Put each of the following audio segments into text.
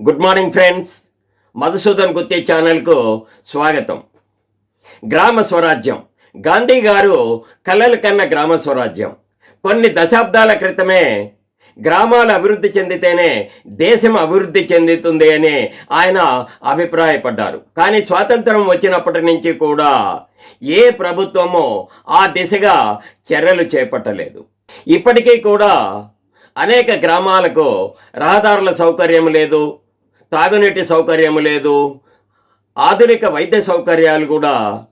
Good morning friends. Madhusudan Gutti ఛానల్కు స్వాగతం. గ్రామ స్వరాజ్యం. గాంధీ గారు కలలు కన్న గ్రామ స్వరాజ్యం. కొన్ని దశాబ్దాల క్రితమే గ్రామాలు అభివృద్ధి చెందితేనే దేశం అభివృద్ధి చెందుతుంది అని ఆయన అభిప్రాయపడ్డారు. కానీ స్వాతంత్రం వచ్చినప్పటి నుంచి కూడా ఏ ప్రభుత్వమో ఆ దిశగా చర్యలు చేపట్టలేదు. ఇప్పటికీ కూడా అనేక గ్రామాలకు రహదారుల సౌకర్యం లేదు. తాగునీటి సౌకర్యం లేదు. ఆధునిక వైద్య సౌకర్యాలు కూడా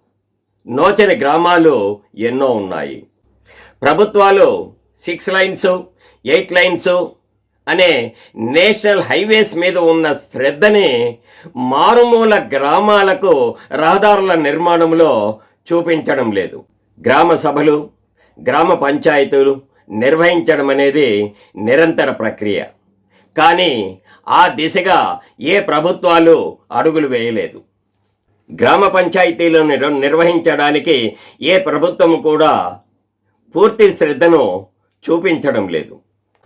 నోచని గ్రామాలు ఎన్నో ఉన్నాయి. ప్రభుత్వాలు సిక్స్ లైన్స్ ఎయిట్ లైన్స్ అనే నేషనల్ హైవేస్ మీద ఉన్న శ్రద్ధని మారుమూల గ్రామాలకు రహదారుల నిర్మాణంలో చూపించడం లేదు. గ్రామ సభలు గ్రామ పంచాయతీలు నిర్వహించడం అనేది నిరంతర ప్రక్రియ. కానీ ఆ దిశగా ఏ ప్రభుత్వాలు అడుగులు వేయలేదు. గ్రామ పంచాయతీలను నిర్వహించడానికి ఏ ప్రభుత్వం కూడా పూర్తి శ్రద్ధను చూపించడం లేదు.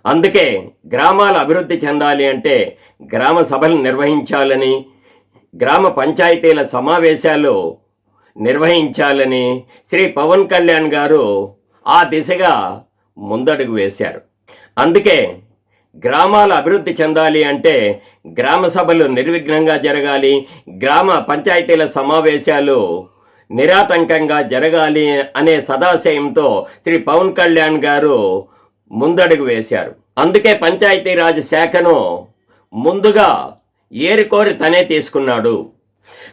అందుకే గ్రామాలు అభివృద్ధి చెందాలి అంటే గ్రామ సభలు నిర్వహించాలని గ్రామ పంచాయతీల సమావేశాలు నిర్వహించాలని శ్రీ పవన్ కళ్యాణ్ గారు ఆ దిశగా ముందడుగు వేశారు. అందుకే గ్రామాలు అభివృద్ధి చెందాలి అంటే గ్రామ సభలు నిర్విఘ్నంగా జరగాలి గ్రామ పంచాయతీల సమావేశాలు నిరాటంకంగా జరగాలి అనే సదాశయంతో శ్రీ పవన్ కళ్యాణ్ గారు ముందడుగు వేశారు. అందుకే పంచాయతీరాజ్ శాఖను ముందుగా ఏరికోరి తనే తీసుకున్నాడు.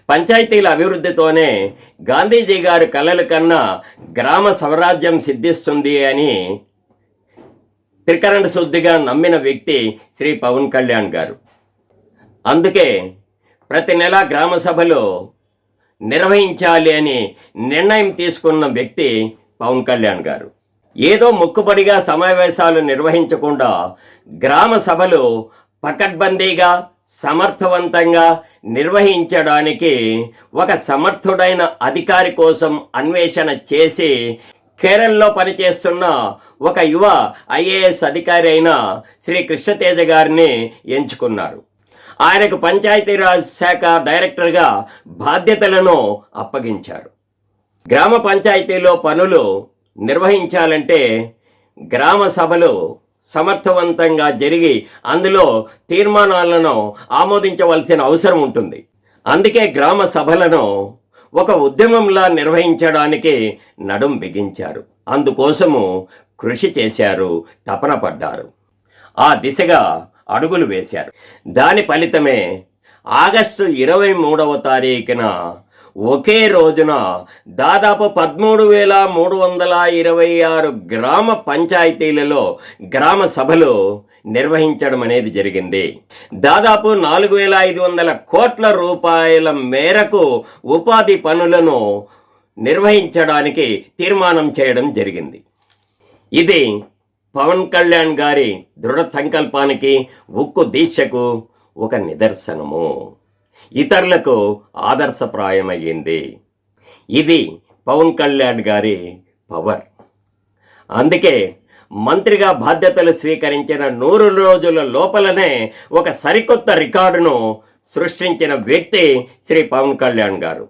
పంచాయతీల అభివృద్ధితోనే గాంధీజీ గారు కలలు కన్నా గ్రామ స్వరాజ్యం సిద్ధిస్తుంది అని త్రికరణ శుద్ధిగా నమ్మిన వ్యక్తి శ్రీ పవన్ కళ్యాణ్ గారు. అందుకే ప్రతి నెల గ్రామ సభలో నిర్వహించాలి అని నిర్ణయం తీసుకున్న వ్యక్తి పవన్ కళ్యాణ్ గారు. ఏదో మొక్కుబడిగా సమావేశాలు నిర్వహించకుండా గ్రామ సభలు పకడ్బందీగా సమర్థవంతంగా నిర్వహించడానికి ఒక సమర్థుడైన అధికారి కోసం అన్వేషణ చేసి కేరళలో పనిచేస్తున్న ఒక యువ ఐఏఎస్ అధికారి అయిన శ్రీ కృష్ణతేజ గారిని ఎంచుకున్నారు. ఆయనకు పంచాయతీరాజ్ శాఖ డైరెక్టర్గా బాధ్యతలను అప్పగించారు. గ్రామ పంచాయతీలో పనులు నిర్వహించాలంటే గ్రామ సభలు సమర్థవంతంగా జరిగి అందులో తీర్మానాలను ఆమోదించవలసిన అవసరం ఉంటుంది. అందుకే గ్రామ సభలను ఒక ఉద్యమంలా నిర్వహించడానికి నడుం బిగించారు. అందుకోసము కృషి చేశారు తపన పడ్డారు. ఆ దిశగా అడుగులు వేశారు. దాని ఫలితమే ఆగస్టు ఇరవై మూడవ తారీఖున ఒకే రోజున దాదాపు పదమూడు వేల మూడు వందల ఇరవై ఆరు గ్రామ పంచాయతీలలో గ్రామ సభలు నిర్వహించడం అనేది జరిగింది. దాదాపు నాలుగు వేల ఐదు వందల కోట్ల రూపాయల మేరకు ఉపాధి పనులను నిర్వహించడానికి తీర్మానం చేయడం జరిగింది. ఇది పవన్ కళ్యాణ్ గారి దృఢ సంకల్పానికి ఉక్కు దీక్షకు ఒక నిదర్శనము. ఇతరులకు ఆదర్శప్రాయమయ్యింది. ఇది పవన్ కళ్యాణ్ గారి పవర్. అందుకే మంత్రిగా బాధ్యతలు స్వీకరించిన నూరు రోజుల లోపలనే ఒక సరికొత్త రికార్డును సృష్టించిన వ్యక్తి శ్రీ పవన్ కళ్యాణ్ గారు.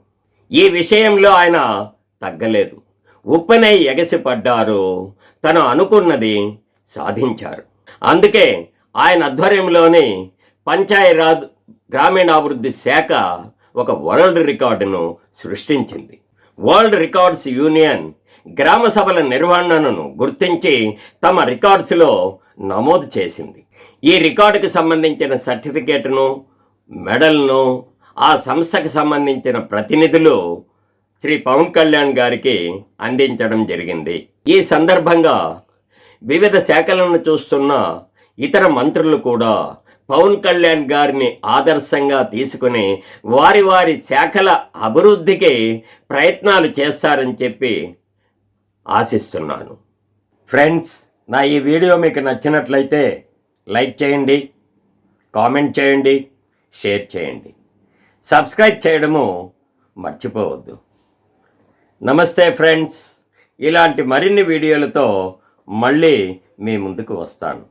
ఈ విషయంలో ఆయన తగ్గలేదు. ఉప్పనై ఎగసిపడ్డారు. తను అనుకున్నది సాధించారు. అందుకే ఆయన ఆధ్వర్యంలోని పంచాయరాజ్ గ్రామీణాభివృద్ధి శాఖ ఒక వరల్డ్ రికార్డును సృష్టించింది. వరల్డ్ రికార్డ్స్ యూనియన్ గ్రామ సభల నిర్వహణను గుర్తించి తమ రికార్డ్స్లో నమోదు చేసింది. ఈ రికార్డుకు సంబంధించిన సర్టిఫికేట్ను మెడల్ను ఆ సంస్థకు సంబంధించిన ప్రతినిధులు శ్రీ పవన్ కళ్యాణ్ గారికి అందించడం జరిగింది. ఈ సందర్భంగా వివిధ శాఖలను చూస్తున్న ఇతర మంత్రులు కూడా పవన్ కళ్యాణ్ గారిని ఆదర్శంగా తీసుకుని వారి వారి శాఖల అభివృద్ధికి ప్రయత్నాలు చేస్తారని చెప్పి ఆశిస్తున్నాను. ఫ్రెండ్స్ నా ఈ వీడియో మీకు నచ్చినట్లయితే లైక్ చేయండి కామెంట్ చేయండి షేర్ చేయండి. సబ్స్క్రైబ్ చేయడము మర్చిపోవద్దు. నమస్తే ఫ్రెండ్స్ ఇలాంటి మరిన్ని వీడియోలతో మళ్ళీ మీ ముందుకు వస్తాను.